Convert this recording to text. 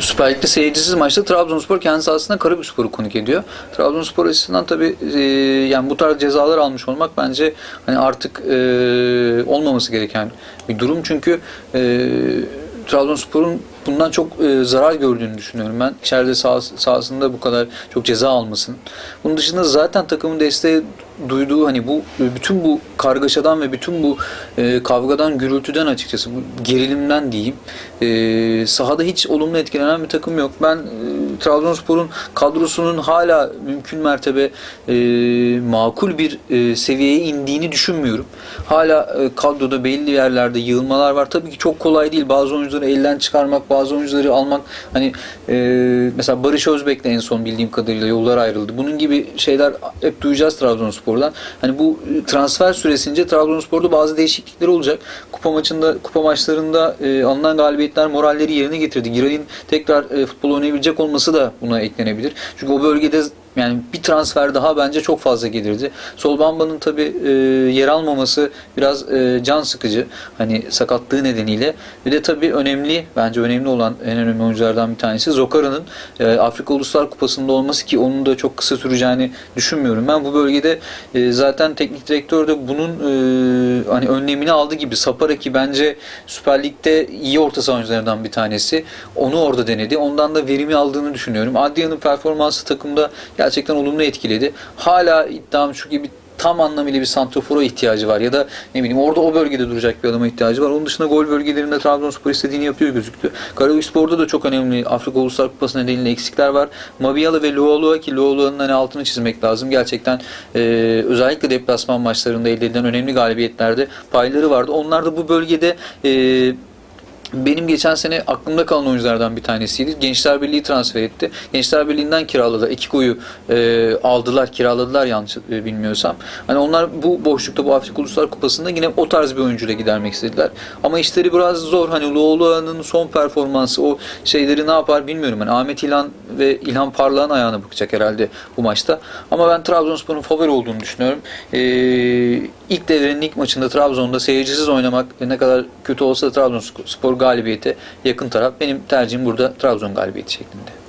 Süper Lig'de seyircisiz maçta Trabzonspor kendi sahasında Karabükspor'u konuk ediyor. Trabzonspor açısından tabii e, yani bu tarz cezalar almış olmak bence hani artık e, olmaması gereken bir durum. Çünkü e, Trabzonspor'un bundan çok e, zarar gördüğünü düşünüyorum ben. İçeride sah sahasında bu kadar çok ceza almasın. Bunun dışında zaten takımın desteği duyduğu hani bu bütün bu kargaşadan ve bütün bu e, kavgadan, gürültüden açıkçası bu gerilimden diyeyim. E, sahada hiç olumlu etkilenen bir takım yok. Ben e, Trabzonspor'un kadrosunun hala mümkün mertebe e, makul bir e, seviyeye indiğini düşünmüyorum. Hala e, kadroda belli yerlerde yığılmalar var. Tabii ki çok kolay değil. Bazı oyuncuları elden çıkarmak, bazı oyuncuları almak hani e, mesela Barış Özbek'le en son bildiğim kadarıyla yollar ayrıldı. Bunun gibi şeyler hep duyacağız Trabzonspor'dan. Hani bu transfer süresince Trabzonspor'da bazı değişiklikler olacak. Kupa maçında, kupa maçlarında e, alınan galibiyetler moralleri yerine getirdi. Giray'ın tekrar e, futbol oynayabilecek olması da buna eklenebilir. Çünkü o bölgede yani bir transfer daha bence çok fazla gelirdi. Solbamba'nın tabi e, yer almaması biraz e, can sıkıcı. Hani sakatlığı nedeniyle. Bir de tabi önemli, bence önemli olan en önemli oyunculardan bir tanesi Zokara'nın e, Afrika Uluslar Kupası'nda olması ki onun da çok kısa süreceğini düşünmüyorum. Ben bu bölgede e, zaten teknik direktör de bunun e, hani önlemini aldı gibi. Sapara ki bence Süper Lig'de iyi orta saha oyuncularından bir tanesi. Onu orada denedi. Ondan da verimi aldığını düşünüyorum. Adrian'ın performansı takımda gerçekten olumlu etkiledi. Hala iddiam şu gibi tam anlamıyla bir santrofora ihtiyacı var ya da ne bileyim orada o bölgede duracak bir adama ihtiyacı var. Onun dışında gol bölgelerinde Trabzonspor istediğini yapıyor gözüktü. Karabükspor'da da çok önemli Afrika Uluslar Kupası nedeniyle eksikler var. Mabiyalı ve Luolua ki Luolua'nın hani altını çizmek lazım. Gerçekten e, özellikle deplasman maçlarında elde edilen önemli galibiyetlerde payları vardı. Onlar da bu bölgede e, benim geçen sene aklımda kalan oyunculardan bir tanesiydi. Gençler Birliği transfer etti. Gençler Birliği'nden kiraladı. Ekiko'yu e, aldılar, kiraladılar yanlış e, bilmiyorsam. Hani onlar bu boşlukta bu Afrika Uluslar Kupası'nda yine o tarz bir oyuncuyla gidermek istediler. Ama işleri biraz zor. Hani Luolua'nın son performansı o şeyleri ne yapar bilmiyorum. Hani Ahmet İlhan ve İlhan Parlak'ın ayağına bakacak herhalde bu maçta. Ama ben Trabzonspor'un favori olduğunu düşünüyorum. E, ilk devrenin ilk maçında Trabzon'da seyircisiz oynamak ne kadar kötü olsa da Trabzonspor galibiyete yakın taraf. Benim tercihim burada Trabzon galibiyeti şeklinde.